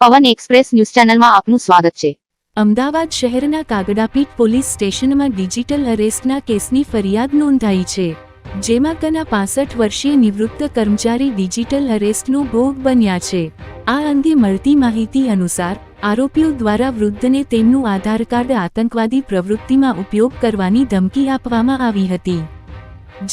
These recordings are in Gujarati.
પવન એક્સપ્રેસ ન્યૂઝ ચેનલમાં આપનું સ્વાગત છે. અમદાવાદ શહેરના કાગડાપીઠ પોલીસ સ્ટેશનમાં ડિજિટલ અરેસ્ટના કેસની ફરિયાદ નોંધાઈ છે, જેમાં કના પાસઠ વર્ષીય નિવૃત્ત કર્મચારી ડિજિટલ અરેસ્ટનો ભોગ બન્યા છે. આ અંગે મળતી માહિતી અનુસાર, આરોપીઓ દ્વારા વૃદ્ધને તેમનું આધાર કાર્ડ આતંકવાદી પ્રવૃત્તિમાં ઉપયોગ કરવાની ધમકી આપવામાં આવી હતી.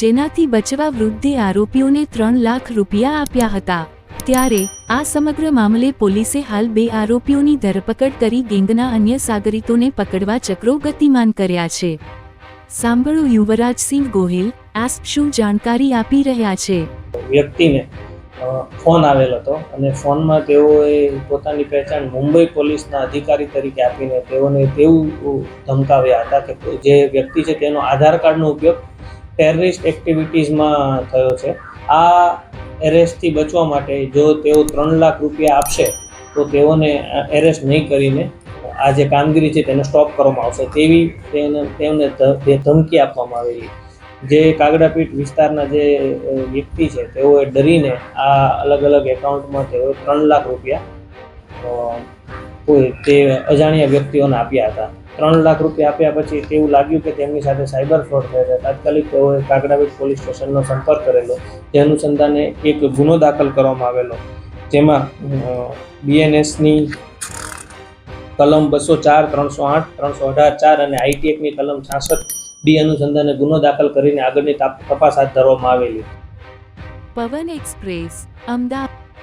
જેનાથી બચવા વૃદ્ધે આરોપીઓને ત્રણ લાખ રૂપિયા આપ્યા હતા. ત્યારે આ સમગ્ર મામલે પોલીસે હાલ બે આરોપીઓની ધરપકડ કરી ગેંગના અન્ય સાગરીતોને પકડવા ચક્રો ગતિમાન કર્યા છે. સાંભળો યુવરાજસિંહ ગોહિલ આસ્પ શું જાણકારી આપી રહ્યા છે? વ્યક્તિને ફોન આવેલ હતો અને ફોનમાં તેઓએ પોતાની પહેચાન મુંબઈ પોલીસના અધિકારી તરીકે આપીને તેઓને તેવું ધમકાવ્યા હતા કે જે વ્યક્તિ છે તેનો આધાર કાર્ડનો ઉપયોગ ટેરરિસ્ટ એક્ટિવિટીઝમાં થયો છે. આ એરેસ્ટથી બચવા માટે જો તેઓ ત્રણ લાખ રૂપિયા આપશે, તો તેઓને એરેસ્ટ નહીં કરીને આ જે કામગીરી છે તેને સ્ટોપ કરવામાં આવશે. તેવી તેને તેમને ધમકી આપવામાં આવેલી. જે કાગડાપીઠ વિસ્તારના જે વ્યક્તિ છે, તેઓએ ડરીને આ અલગ અલગ એકાઉન્ટમાં તેઓએ ત્રણ લાખ રૂપિયા કોઈ તે અજાણ્યા વ્યક્તિઓને આપ્યા હતા. ત્રણ લાખ રૂપિયા આપ્યા પછી તેવું લાગ્યું કે તેમની સાથે સાયબર ફ્રોડ થયો છે. તાત્કાલિક તેઓએ કાગડાપીઠ પોલીસ સ્ટેશનનો સંપર્ક કરેલો. તે અનુસંધાને એક ગુનો દાખલ કરવામાં આવેલો. જેમાં બીએનએસની કલમ બસો ચાર, ત્રણસો આઠ, ત્રણસો અઢાર, ચાર અને આઈટીએફની કલમ છાસઠ બી અનુસંધાને ગુનો દાખલ કરીને આગળની તપાસ હાથ ધરવામાં આવેલી. પવન એક્સપ્રેસ અમદાવાદ